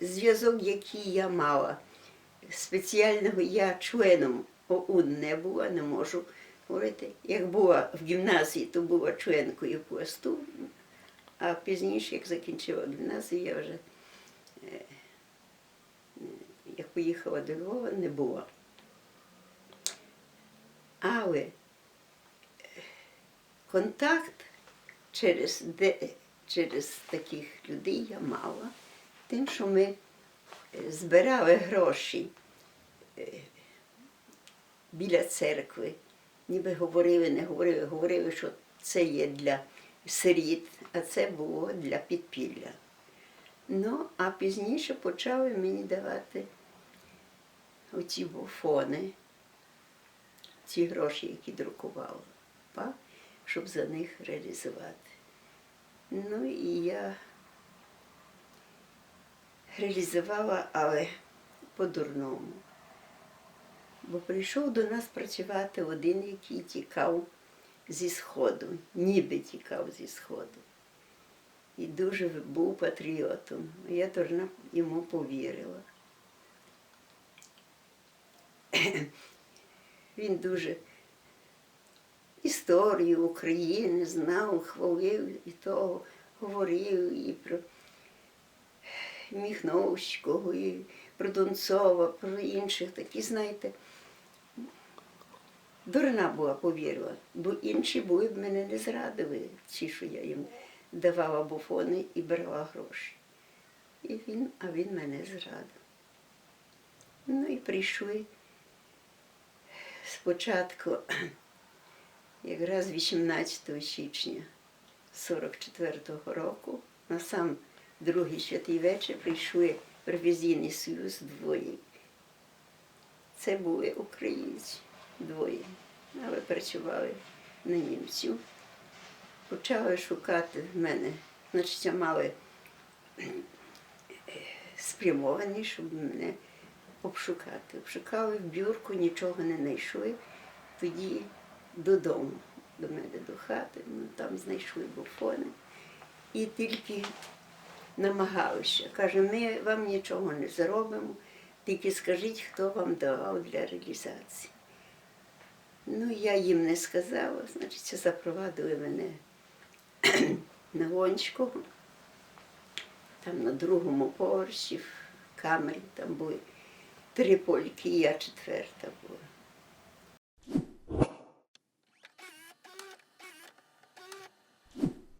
зв'язок, який я мала. Спеціального я членом ОУН не була, не можу говорити. Як була в гімназії, то була членкою пласту, а пізніше, як закінчила гімназію, я вже, е, як поїхала до Львова, не була. Але е, контакт через, через таких людей я мала, тим, що ми е, збирали гроші е, біля церкви. Ніби говорили, не говорили, говорили, що це є для сиріт, а це було для підпілля. Ну, а пізніше почали мені давати оці буфони, ці гроші, які друкувала, па, щоб за них реалізувати. Ну і я реалізувала, але по-дурному. Бо прийшов до нас працювати один, який тікав зі Сходу, ніби тікав зі Сходу. І дуже був патріотом. Я дурна йому повірила. Він дуже історію України знав, хвалив і того, говорив і про Міхновського, і про Донцова, про інших такі, знаєте. Дурна була повірила, бо інші були б мене не зрадили, ті, що я їм давала буфони і брала гроші. І він, а він мене зрадив. Ну і прийшли спочатку, якраз 18 січня 44-го року, на сам другий святий вечір прийшли в союз двоє. Це були українці двоє, але працювали на німців. Почали шукати в мене, значить, мали е, спрямовані, щоб мене обшукати. Обшукали в бюрку, нічого не знайшли. Тоді додому, до мене до хати, ну, там знайшли буфони. І тільки намагалися. Каже, ми вам нічого не зробимо, тільки скажіть, хто вам давав для реалізації. Ну, я їм не сказала, значить, запровадили мене на Гонського. Там на другому поверсі в камері там були три польки, я четверта була.